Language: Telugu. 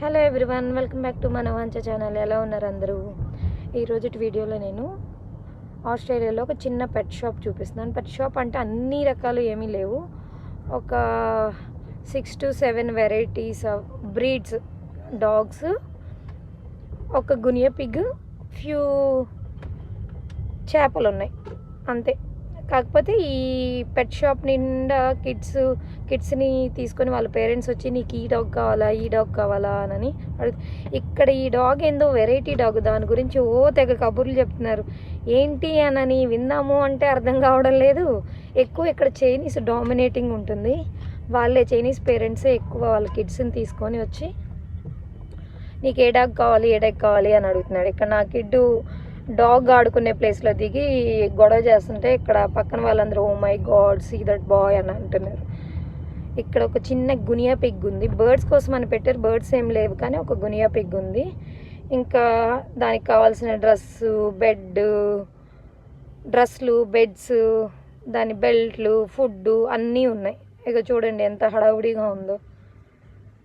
Hello everyone welcome back to మన వంచ ఛానల్. ఎలా ఉన్నారు అందరూ? ఈరోజు వీడియోలో నేను ఆస్ట్రేలియాలో ఒక చిన్న పెట్ షాప్ చూపిస్తున్నాను. పెట్ షాప్ అంటే అన్ని రకాలు ఏమీ లేవు. ఒక six to seven varieties of breeds dogs ఒక గునియా పిగ్ ఫ్యూ చేపలు ఉన్నాయి. అంతే. కాకపోతే ఈ పెట్ షాప్ నిండా కిడ్స్ కిడ్స్ని తీసుకొని వాళ్ళ పేరెంట్స్ వచ్చి నీకు ఈ డాగ్ కావాలా? ఈ డాగ్ కావాలా? అని ఇక్కడ ఈ డాగ్ ఏందో వెరైటీ డాగ్ దాని గురించి ఓ తెగ కబుర్లు చెప్తున్నారు. ఏంటి అనని విందాము అంటే అర్థం కావడం లేదు. ఎక్కువ ఇక్కడ చైనీస్ డామినేటింగ్ ఉంటుంది. వాళ్ళే చైనీస్ పేరెంట్సే ఎక్కువ వాళ్ళ కిడ్స్ని తీసుకొని వచ్చి నీకు ఏ డాగ్ కావాలి? ఏ డాగ్ కావాలి? అని అడుగుతున్నాడు. ఇక్కడ నా కిడ్డు డాగ్ ఆడుకునే ప్లేస్లో దిగి గొడవ చేస్తుంటే ఇక్కడ పక్కన వాళ్ళందరూ ఓ my god see that boy అని అంటున్నారు. ఇక్కడ ఒక చిన్న గునియా పిగ్ ఉంది. బర్డ్స్ కోసం అని పెట్టారు. బర్డ్స్ ఏం లేవు కానీ ఒక గునియా పిగ్ ఉంది. ఇంకా దానికి కావాల్సిన డ్రెస్సు బెడ్ డ్రెస్లు బెడ్స్ దాని బెల్ట్లు ఫుడ్ అన్నీ ఉన్నాయి. ఇక చూడండి ఎంత హడావుడిగా ఉందో.